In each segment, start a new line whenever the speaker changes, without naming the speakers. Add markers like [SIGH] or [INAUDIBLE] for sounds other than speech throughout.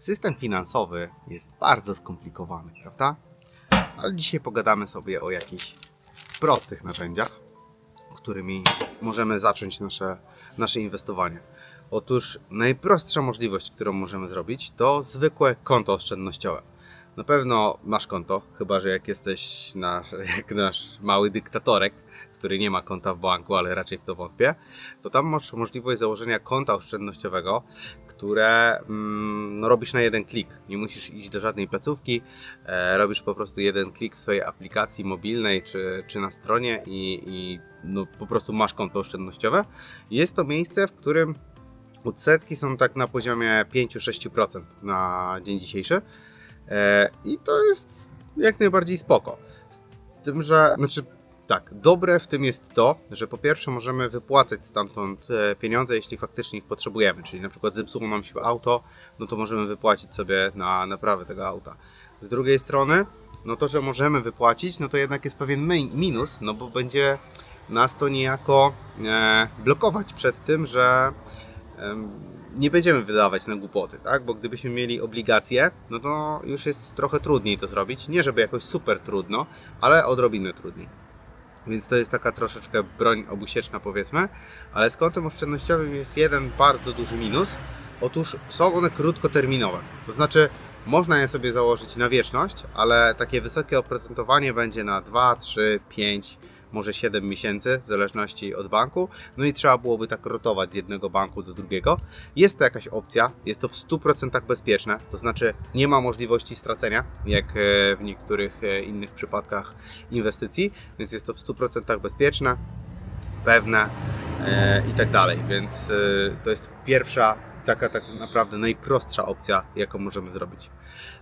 System finansowy jest bardzo skomplikowany, prawda? Ale dzisiaj pogadamy sobie o jakichś prostych narzędziach, którymi możemy zacząć nasze, nasze inwestowanie. Otóż najprostsza możliwość, którą możemy zrobić, to zwykłe konto oszczędnościowe. Na pewno masz konto, chyba że jak jesteś nasz, [LAUGHS] jak nasz mały dyktatorek, który nie ma konta w banku, ale raczej w to wątpię, to tam masz możliwość założenia konta oszczędnościowego, które mm, no, robisz na jeden klik. Nie musisz iść do żadnej placówki, e, robisz po prostu jeden klik w swojej aplikacji mobilnej czy, czy na stronie i, i no, po prostu masz konto oszczędnościowe. Jest to miejsce, w którym odsetki są tak na poziomie 5-6% na dzień dzisiejszy. E, I to jest jak najbardziej spoko. Z tym, że, znaczy, tak, dobre w tym jest to, że po pierwsze możemy wypłacać stamtąd e, pieniądze, jeśli faktycznie ich potrzebujemy. Czyli na przykład zepsuło nam się auto, no to możemy wypłacić sobie na naprawę tego auta. Z drugiej strony, no to, że możemy wypłacić, no to jednak jest pewien mi- minus, no bo będzie nas to niejako e, blokować przed tym, że nie będziemy wydawać na głupoty, tak? Bo gdybyśmy mieli obligacje, no to już jest trochę trudniej to zrobić. Nie żeby jakoś super trudno, ale odrobinę trudniej. Więc to jest taka troszeczkę broń obusieczna powiedzmy, ale z kontem oszczędnościowym jest jeden bardzo duży minus. Otóż są one krótkoterminowe. To znaczy można je sobie założyć na wieczność, ale takie wysokie oprocentowanie będzie na 2, 3, 5, może 7 miesięcy, w zależności od banku. No i trzeba byłoby tak rotować z jednego banku do drugiego. Jest to jakaś opcja, jest to w 100% bezpieczne, to znaczy nie ma możliwości stracenia, jak e, w niektórych e, innych przypadkach inwestycji, więc jest to w 100% bezpieczne, pewne e, i tak dalej. Więc e, to jest pierwsza, taka tak naprawdę najprostsza opcja, jaką możemy zrobić.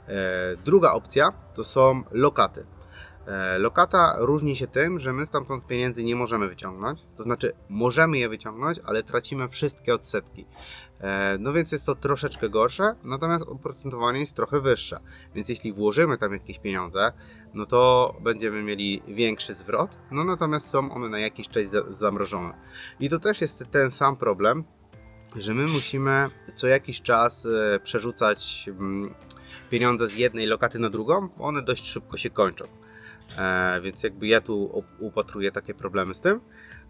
E, druga opcja to są lokaty. E, Lokata różni się tym, że my stamtąd pieniędzy nie możemy wyciągnąć. To znaczy, możemy je wyciągnąć, ale tracimy wszystkie odsetki. E, No więc jest to troszeczkę gorsze, natomiast oprocentowanie jest trochę wyższe. Więc jeśli włożymy tam jakieś pieniądze, no to będziemy mieli większy zwrot. No natomiast są one na jakiś czas za- zamrożone. I to też jest ten sam problem, że my musimy co jakiś czas e, przerzucać mm, pieniądze z jednej lokaty na drugą, bo one dość szybko się kończą. E, więc jakby ja tu upatruję takie problemy z tym.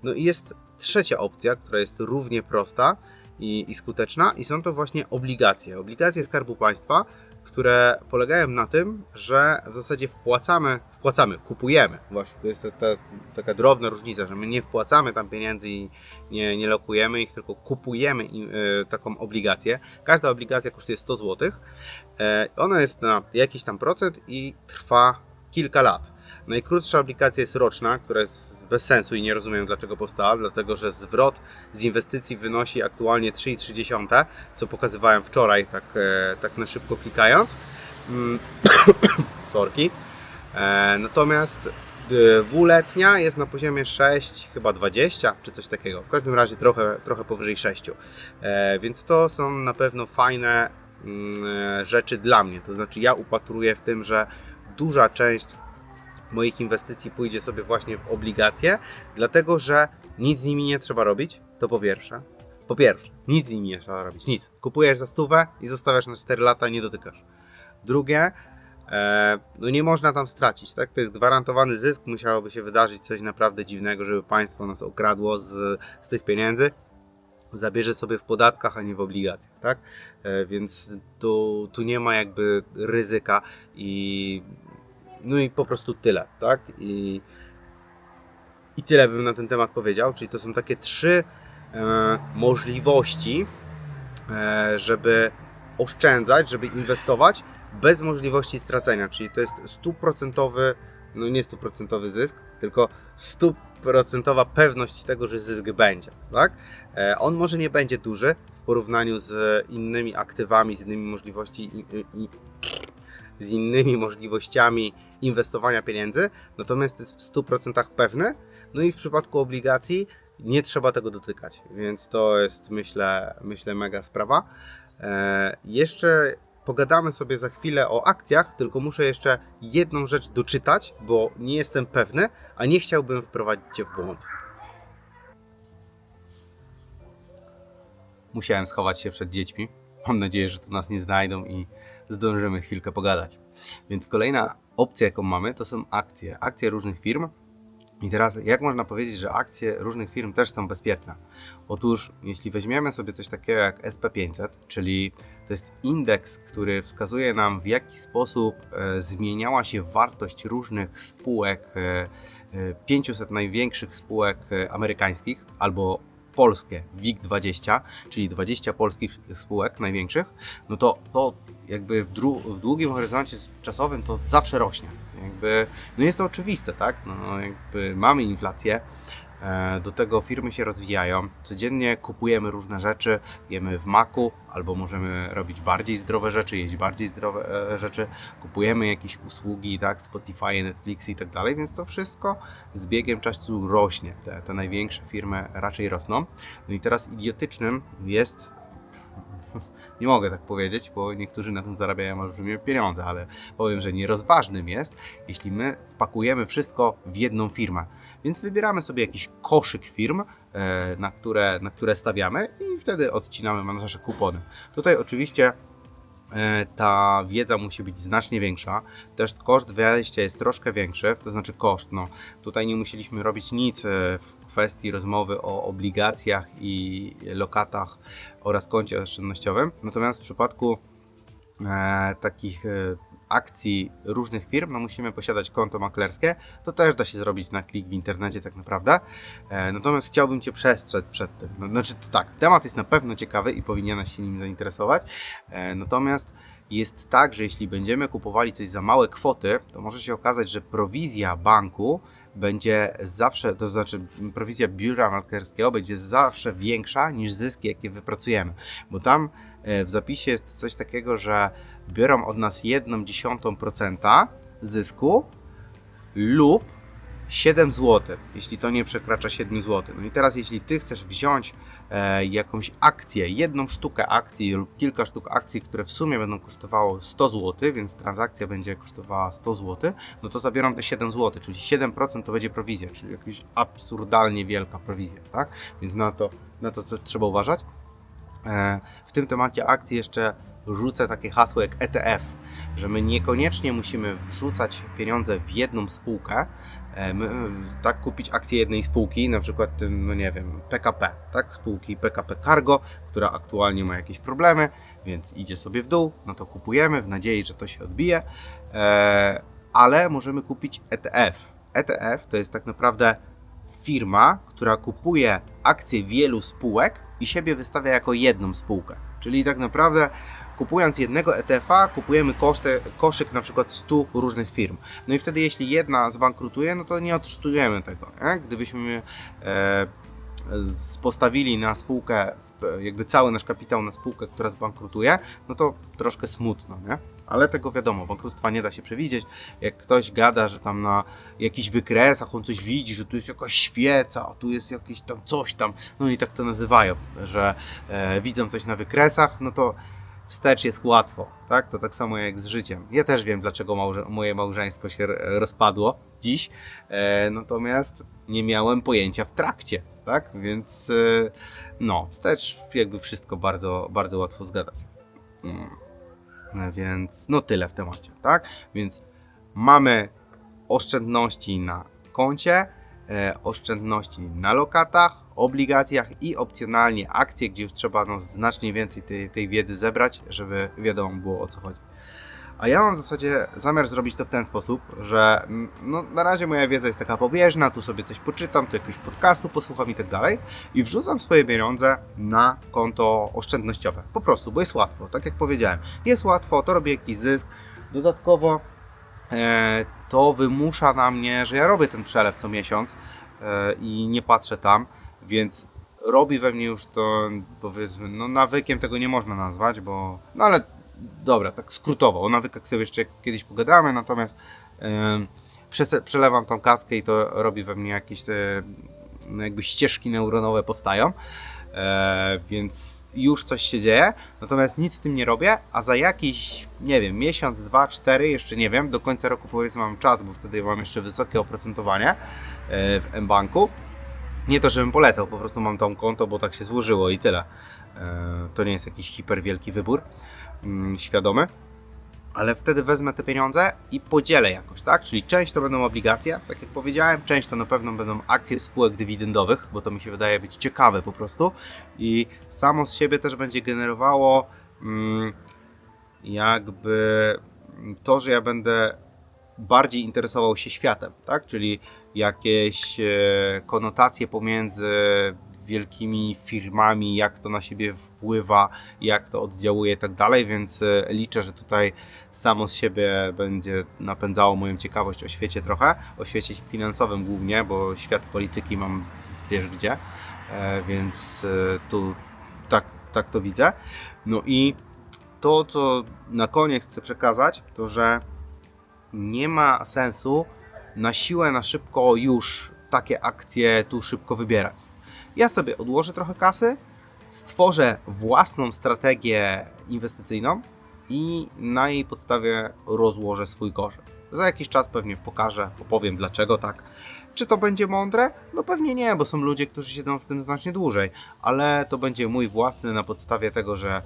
No i jest trzecia opcja, która jest równie prosta i, i skuteczna, i są to właśnie obligacje. Obligacje Skarbu Państwa, które polegają na tym, że w zasadzie wpłacamy, wpłacamy, kupujemy. Właśnie to jest ta, ta, taka drobna różnica, że my nie wpłacamy tam pieniędzy i nie, nie lokujemy ich, tylko kupujemy im, e, taką obligację. Każda obligacja kosztuje 100 zł. E, ona jest na jakiś tam procent i trwa kilka lat. Najkrótsza aplikacja jest roczna, która jest bez sensu i nie rozumiem dlaczego powstała, dlatego że zwrot z inwestycji wynosi aktualnie 3,3, co pokazywałem wczoraj, tak, e, tak na szybko klikając. Mm, [COUGHS] Sorki. E, natomiast e, dwuletnia jest na poziomie 6, chyba 20 czy coś takiego. W każdym razie trochę, trochę powyżej 6. E, więc to są na pewno fajne mm, rzeczy dla mnie. To znaczy, ja upatruję w tym, że duża część moich inwestycji pójdzie sobie właśnie w obligacje, dlatego że nic z nimi nie trzeba robić. To po pierwsze. Po pierwsze, nic z nimi nie trzeba robić. Nic. Kupujesz za stówę i zostawiasz na 4 lata, nie dotykasz. Drugie, e, no nie można tam stracić, tak? To jest gwarantowany zysk, musiałoby się wydarzyć coś naprawdę dziwnego, żeby państwo nas okradło z, z tych pieniędzy. Zabierze sobie w podatkach, a nie w obligacjach, tak? E, więc tu, tu nie ma jakby ryzyka i no i po prostu tyle, tak? I, i tyle bym na ten temat powiedział. Czyli to są takie trzy e, możliwości, e, żeby oszczędzać, żeby inwestować bez możliwości stracenia. Czyli to jest stuprocentowy, no nie stuprocentowy zysk, tylko stuprocentowa pewność tego, że zysk będzie, tak? E, on może nie będzie duży w porównaniu z innymi aktywami, z innymi możliwości i, i, i, z innymi możliwościami inwestowania pieniędzy, natomiast jest w 100% pewny. No i w przypadku obligacji nie trzeba tego dotykać, więc to jest myślę, myślę mega sprawa. E, jeszcze pogadamy sobie za chwilę o akcjach, tylko muszę jeszcze jedną rzecz doczytać, bo nie jestem pewny, a nie chciałbym wprowadzić Cię w błąd. Musiałem schować się przed dziećmi, mam nadzieję, że tu nas nie znajdą i zdążymy chwilkę pogadać. Więc kolejna opcja, jaką mamy, to są akcje. Akcje różnych firm. I teraz, jak można powiedzieć, że akcje różnych firm też są bezpieczne? Otóż, jeśli weźmiemy sobie coś takiego jak SP500, czyli to jest indeks, który wskazuje nam, w jaki sposób e, zmieniała się wartość różnych spółek, e, e, 500 największych spółek e, amerykańskich albo polskie WIG20, czyli 20 polskich spółek największych, no to to jakby w, w długim horyzoncie czasowym to zawsze rośnie. Jakby, no jest to oczywiste, tak? No jakby mamy inflację, do tego firmy się rozwijają, codziennie kupujemy różne rzeczy, jemy w maku, albo możemy robić bardziej zdrowe rzeczy, jeść bardziej zdrowe e, rzeczy, kupujemy jakieś usługi, tak, Spotify, Netflix i tak dalej, więc to wszystko z biegiem czasu rośnie. Te, te największe firmy raczej rosną. No i teraz idiotycznym jest nie mogę tak powiedzieć, bo niektórzy na tym zarabiają olbrzymie pieniądze, ale powiem, że nierozważnym jest, jeśli my wpakujemy wszystko w jedną firmę. Więc wybieramy sobie jakiś koszyk firm, e, na które, na które stawiamy i wtedy odcinamy nasze kupony. Tutaj oczywiście ta wiedza musi być znacznie większa. Też koszt wejścia jest troszkę większy, to znaczy koszt. No, tutaj nie musieliśmy robić nic e, w kwestii rozmowy o obligacjach i lokatach oraz koncie oszczędnościowym. Natomiast w przypadku e, takich e, akcji różnych firm, no musimy posiadać konto maklerskie. To też da się zrobić na klik w internecie tak naprawdę. E, natomiast chciałbym Cię przestrzec przed tym. No, znaczy to tak, temat jest na pewno ciekawy i powinieneś się nim zainteresować. E, natomiast jest tak, że jeśli będziemy kupowali coś za małe kwoty, to może się okazać, że prowizja banku będzie zawsze, to znaczy prowizja biura maklerskiego będzie zawsze większa niż zyski, jakie wypracujemy. Bo tam w zapisie jest coś takiego, że biorą od nas 1,1% zysku lub 7 zł, jeśli to nie przekracza 7 zł. No i teraz, jeśli ty chcesz wziąć e, jakąś akcję, jedną sztukę akcji lub kilka sztuk akcji, które w sumie będą kosztowało 100 zł, więc transakcja będzie kosztowała 100 zł, no to zabieram te 7 zł, czyli 7% to będzie prowizja, czyli jakaś absurdalnie wielka prowizja, tak? Więc na to, na to trzeba uważać. E, w tym temacie akcji jeszcze rzucę takie hasło jak ETF, że my niekoniecznie musimy wrzucać pieniądze w jedną spółkę, e, tak kupić akcję jednej spółki, na przykład no nie wiem, PKP, tak, spółki PKP Cargo, która aktualnie ma jakieś problemy, więc idzie sobie w dół, no to kupujemy w nadziei, że to się odbije, e, ale możemy kupić ETF. ETF to jest tak naprawdę firma, która kupuje akcje wielu spółek i siebie wystawia jako jedną spółkę. Czyli tak naprawdę kupując jednego ETF-a, kupujemy koszty, koszyk na przykład 100 różnych firm. No i wtedy jeśli jedna zbankrutuje, no to nie odczytujemy tego. Nie? Gdybyśmy e, postawili na spółkę, jakby cały nasz kapitał na spółkę, która zbankrutuje, no to troszkę smutno, nie? Ale tego wiadomo, bankructwa nie da się przewidzieć. Jak ktoś gada, że tam na jakichś wykresach on coś widzi, że tu jest jakaś świeca, a tu jest jakieś tam coś tam, no i tak to nazywają, że e, widzą coś na wykresach, no to wstecz jest łatwo, tak? To tak samo jak z życiem. Ja też wiem, dlaczego małże- moje małżeństwo się rozpadło dziś, e, natomiast nie miałem pojęcia w trakcie, tak? Więc e, no, wstecz jakby wszystko bardzo, bardzo łatwo zgadać. Mm. E, Więc no tyle w temacie, tak? Więc mamy oszczędności na koncie, e, oszczędności na lokatach, obligacjach i opcjonalnie akcje, gdzie już trzeba no, znacznie więcej tej, tej wiedzy zebrać, żeby wiadomo było o co chodzi. A ja mam w zasadzie zamiar zrobić to w ten sposób, że mm, no, na razie moja wiedza jest taka pobieżna, tu sobie coś poczytam, tu jakiegoś podcastu posłucham i tak dalej i wrzucam swoje pieniądze na konto oszczędnościowe. Po prostu, bo jest łatwo, tak jak powiedziałem. Jest łatwo, to robię jakiś zysk. Dodatkowo e, to wymusza na mnie, że ja robię ten przelew co miesiąc e, i nie patrzę tam, więc robi we mnie już to, powiedzmy, no nawykiem tego nie można nazwać, bo, no ale dobra, tak skrótowo, o nawykach sobie jeszcze kiedyś pogadamy, natomiast przese- przelewam tą kaskę i to robi we mnie jakieś te, no jakby ścieżki neuronowe powstają, e, więc już coś się dzieje, natomiast nic z tym nie robię, a za jakiś, nie wiem, miesiąc, dwa, cztery, jeszcze nie wiem, do końca roku powiedzmy mam czas, bo wtedy mam jeszcze wysokie oprocentowanie e, w mBanku. Nie to, żebym polecał, po prostu mam tam konto, bo tak się złożyło i tyle. E, To nie jest jakiś hiper wielki wybór, mm, świadomy. Ale wtedy wezmę te pieniądze i podzielę jakoś, tak? Czyli część to będą obligacje, tak jak powiedziałem, część to na pewno będą akcje spółek dywidendowych, bo to mi się wydaje być ciekawe po prostu. I samo z siebie też będzie generowało mm, jakby to, że ja będę bardziej interesował się światem, tak? Czyli jakieś e, konotacje pomiędzy wielkimi firmami, jak to na siebie wpływa, jak to oddziałuje i tak dalej, więc e, liczę, że tutaj samo z siebie będzie napędzało moją ciekawość o świecie trochę, o świecie finansowym głównie, bo świat polityki mam wiesz gdzie, e, więc e, tu tak, tak to widzę. No i to, co na koniec chcę przekazać, to że nie ma sensu na siłę, na szybko już takie akcje tu szybko wybierać. Ja sobie odłożę trochę kasy, stworzę własną strategię inwestycyjną i na jej podstawie rozłożę swój koszyk. Za jakiś czas pewnie pokażę, opowiem dlaczego tak. Czy to będzie mądre? No pewnie nie, bo są ludzie, którzy siedzą w tym znacznie dłużej, ale to będzie mój własny na podstawie tego, że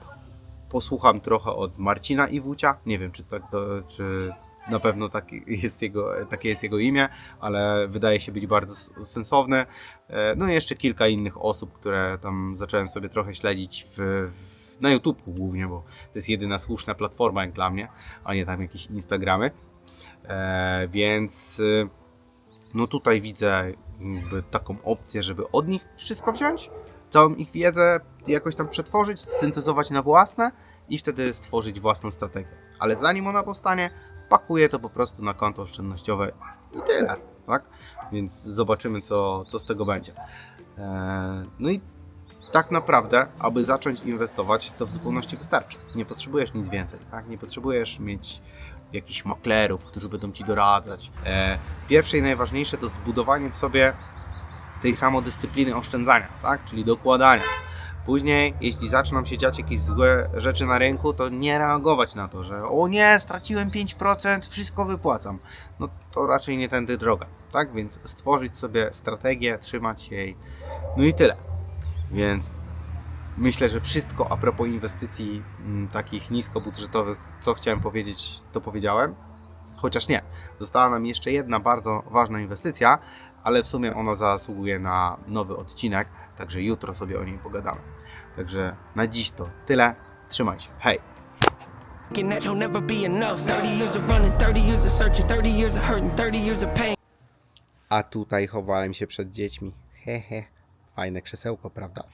posłucham trochę od Marcina Iwucia. Nie wiem, czy, tak to, czy na pewno taki jest jego, takie jest jego imię, ale wydaje się być bardzo s- sensowny. E, No i jeszcze kilka innych osób, które tam zacząłem sobie trochę śledzić w, w, na YouTube głównie, bo to jest jedyna słuszna platforma jak dla mnie, a nie tam jakieś Instagramy. E, więc y, no tutaj widzę taką opcję, żeby od nich wszystko wziąć, całą ich wiedzę jakoś tam przetworzyć, syntezować na własne i wtedy stworzyć własną strategię. Ale zanim ona powstanie, pakuję to po prostu na konto oszczędnościowe i tyle, tak? Więc zobaczymy, co, co z tego będzie. Eee, No i tak naprawdę, aby zacząć inwestować, to w zupełności wystarczy. Nie potrzebujesz nic więcej, tak? Nie potrzebujesz mieć jakichś maklerów, którzy będą ci doradzać. Eee, Pierwsze i najważniejsze to zbudowanie w sobie tej samodyscypliny oszczędzania, tak? Czyli dokładania. Później, jeśli zaczną się dziać jakieś złe rzeczy na rynku, to nie reagować na to, że o nie, straciłem 5%, wszystko wypłacam. No to raczej nie tędy droga, tak? Więc stworzyć sobie strategię, trzymać jej, no i tyle. Więc myślę, że wszystko a propos inwestycji mm, takich niskobudżetowych, co chciałem powiedzieć, to powiedziałem. Chociaż nie, została nam jeszcze jedna bardzo ważna inwestycja, ale w sumie ona zasługuje na nowy odcinek, także jutro sobie o niej pogadamy. Także na dziś to tyle. Trzymaj się. Hej!
Thinking that he'll never be enough. 30 years of running, 30 years of searching, 30 years of hurting, 30 years of pain.
A tutaj chowałem się przed dziećmi. Hehe. Fajne krzesełko, prawda?